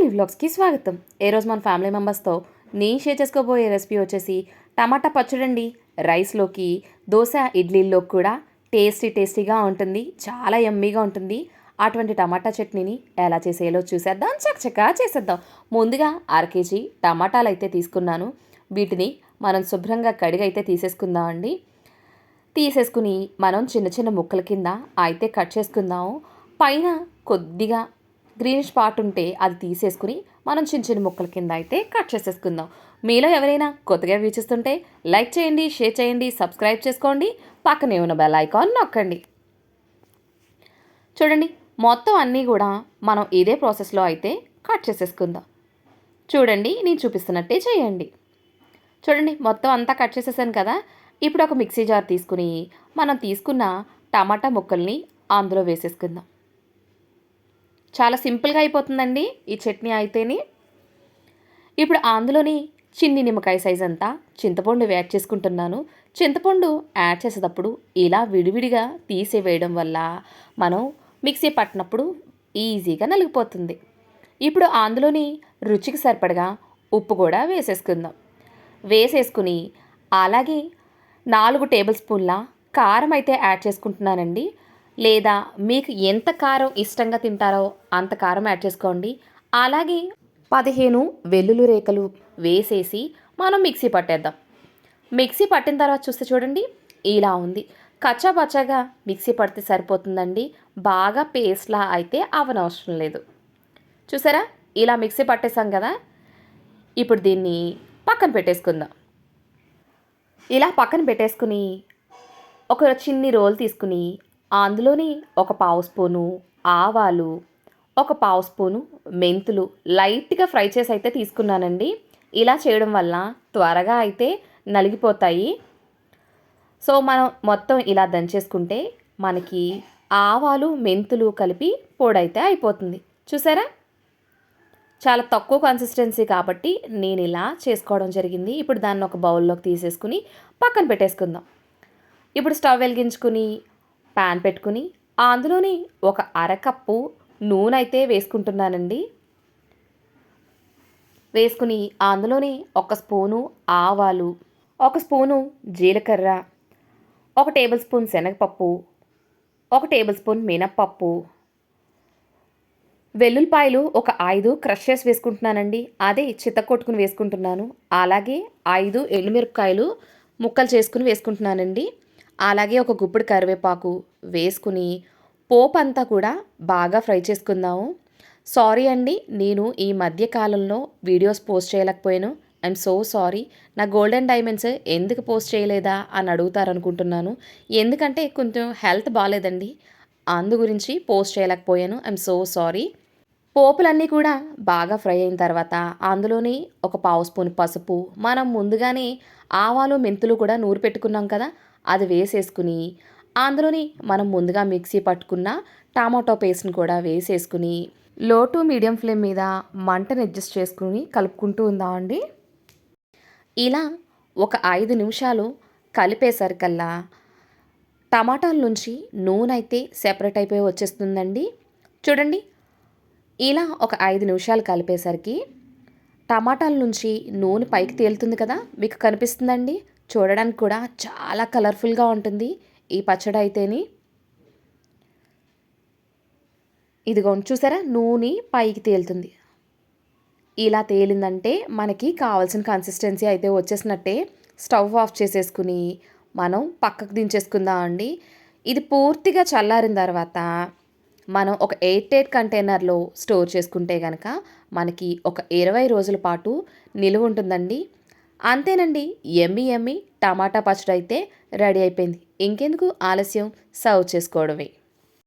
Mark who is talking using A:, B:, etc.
A: Poly వ్లాగ్స్కి స్వాగతం. ఏ రోజు మన ఫ్యామిలీ మెంబర్స్తో నేను షేర్ చేసుకోబోయే రెసిపీ వచ్చేసి టమాటా పచ్చడండి. రైస్లోకి దోశ ఇడ్లీల్లో కూడా టేస్టీ టేస్టీగా ఉంటుంది. చాలా యమ్మీగా ఉంటుంది. అటువంటి టమాటా చట్నీని ఎలా చేసేయాలో చూసేద్దాం. చకచకా చేసేద్దాం. ముందుగా అర కేజీ టమాటాలు అయితే తీసుకున్నాను. వీటిని మనం శుభ్రంగా కడిగి అయితే తీసేసుకుందామండి తీసేసుకుని మనం చిన్న చిన్న ముక్కల కింద అయితే కట్ చేసుకుందాము. పైన కొద్దిగా గ్రీనిష్ పార్ట్ ఉంటే అది తీసేసుకుని మనం చిన్న చిన్న ముక్కల కింద అయితే కట్ చేసేసుకుందాం. మీలో ఎవరైనా కొత్తగా వీచిస్తుంటే లైక్ చేయండి షేర్ చేయండి సబ్స్క్రైబ్ చేసుకోండి పక్కనే ఉన్న బెల్ ఐకాన్ నొక్కండి. చూడండి మొత్తం అన్నీ కూడా మనం ఇదే ప్రాసెస్లో అయితే కట్ చేసేసుకుందాం. చూడండి నేను చూపిస్తున్నట్టే చేయండి. చూడండి మొత్తం అంతా కట్ చేసేసాను కదా. ఇప్పుడు ఒక మిక్సీ జార్ తీసుకుని మనం తీసుకున్న టమాటా ముక్కల్ని అందులో వేసేసుకుందాం. చాలా సింపుల్గా అయిపోతుందండి ఈ చట్నీ అయితేని. ఇప్పుడు అందులోని చిన్ని నిమ్మకాయ సైజ్ అంతా చింతపండు యాడ్ చేసుకుంటున్నాను. చింతపండు యాడ్ చేసేటప్పుడు ఇలా విడివిడిగా తీసివేయడం వల్ల మనం మిక్సీ పట్టినప్పుడు ఈజీగా నలిగిపోతుంది. ఇప్పుడు అందులోని రుచికి సరిపడగా ఉప్పు కూడా వేసేసుకుందాం. వేసేసుకుని అలాగే నాలుగు టేబుల్ స్పూన్ల కారం అయితే యాడ్ చేసుకుంటున్నానండి. లేదా మీకు ఎంత కారం ఇష్టంగా తింటారో అంత కారం యాడ్ చేసుకోండి. అలాగే పదిహేను వెల్లుల్లి రేఖలు వేసేసి మనం మిక్సీ పట్టేద్దాం. మిక్సీ పట్టిన తర్వాత చూస్తే చూడండి ఇలా ఉంది. కచ్చా పచ్చగా మిక్సీ పడితే సరిపోతుందండి. బాగా పేస్ట్లా అయితే అవనవసరం లేదు. చూసారా? ఇలా మిక్సీ పట్టేసాం కదా? ఇప్పుడు దీన్ని పక్కన పెట్టేసుకుందాం. ఇలా పక్కన పెట్టేసుకుని ఒక చిన్ని రోల్ తీసుకుని అందులోని ఒక పావు స్పూను ఆవాలు ఒక పావు స్పూను మెంతులు లైట్గా ఫ్రై చేసి అయితే తీసుకున్నానండి. ఇలా చేయడం వల్ల త్వరగా అయితే నలిగిపోతాయి. సో మనం మొత్తం ఇలా దంచేసుకుంటే మనకి ఆవాలు మెంతులు కలిపి పొడైతే అయిపోతుంది. చూసారా? చాలా తక్కువ కన్సిస్టెన్సీ కాబట్టి నేను ఇలా చేసుకోవడం జరిగింది. ఇప్పుడు దాన్ని ఒక బౌల్లోకి తీసేసుకుని పక్కన పెట్టేసుకుందాం. ఇప్పుడు స్టవ్ వెలిగించుకుని ప్యాన్ పెట్టుకుని అందులోని ఒక అరకప్పు నూనె అయితే వేసుకుంటున్నానండి. వేసుకుని అందులోనే ఒక స్పూను ఆవాలు ఒక స్పూను జీలకర్ర ఒక టేబుల్ స్పూన్ శనగపప్పు ఒక టేబుల్ స్పూన్ మినప్పప్పు. వెల్లుల్లిపాయలు ఒక ఐదు క్రష్ చేసి వేసుకుంటున్నానండి. అదే చిత్తకొట్టుకుని వేసుకుంటున్నాను. అలాగే ఐదు ఎండుమిరపకాయలు ముక్కలు చేసుకుని వేసుకుంటున్నానండి. అలాగే ఒక గుప్పుడు కరివేపాకు వేసుకుని పోపు అంతా కూడా బాగా ఫ్రై చేసుకుందాము. సారీ అండి నేను ఈ మధ్య కాలంలో వీడియోస్ పోస్ట్ చేయలేకపోయాను. ఐఎమ్ సో సారీ నా గోల్డెన్ డైమండ్స్ ఎందుకు పోస్ట్ చేయలేదా అని అడుగుతారనుకుంటున్నాను. ఎందుకంటే కొంచెం హెల్త్ బాగాలేదండి. అందు గురించి పోస్ట్ చేయలేకపోయాను. ఐఎమ్ సో సారీ పోపులన్నీ కూడా బాగా ఫ్రై అయిన తర్వాత అందులోని ఒక పావు స్పూన్ పసుపు మనం ముందుగానే ఆవాలు మెంతులు కూడా నూరు పెట్టుకున్నాం కదా అది వేసేసుకుని అందులోని మనం ముందుగా మిక్సీ పట్టుకున్న టమాటో పేస్ట్ని కూడా వేసేసుకుని లో టు మీడియం ఫ్లేమ్ మీద మంటను అడ్జస్ట్ చేసుకుని కలుపుకుంటూ ఉందామండి ఇలా ఒక ఐదు నిమిషాలు కలిపేసరికల్లా టమాటాల నుంచి నూనె అయితే సెపరేట్ అయిపోయి వచ్చేస్తుందండి. చూడండి ఇలా ఒక ఐదు నిమిషాలు కలిపేసరికి టమాటాల నుంచి నూనె పైకి తేలుతుంది కదా మీకు కనిపిస్తుందండి? చూడడానికి కూడా చాలా కలర్ఫుల్గా ఉంటుంది ఈ పచ్చడి అయితేని. ఇదిగో చూసారా? నూనె పైకి తేలుతుంది. ఇలా తేలిందంటే మనకి కావాల్సిన కన్సిస్టెన్సీ అయితే వచ్చేసినట్టే స్టవ్ ఆఫ్ చేసేసుకుని మనం పక్కకు దించేసుకుందాం అండి ఇది పూర్తిగా చల్లారిన తర్వాత మనం ఒక ఎయిర్ ఎయిట్ కంటైనర్లో స్టోర్ చేసుకుంటే కనుక మనకి ఒక ఇరవై రోజుల పాటు నిలువ ఉంటుందండి. అంతేనండి ఎమ్మి ఎమ్మి టమాటా పచ్చడి అయితే రెడీ అయిపోయింది. ఇంకెందుకు ఆలస్యం? సర్వ్ చేసుకోవడమే.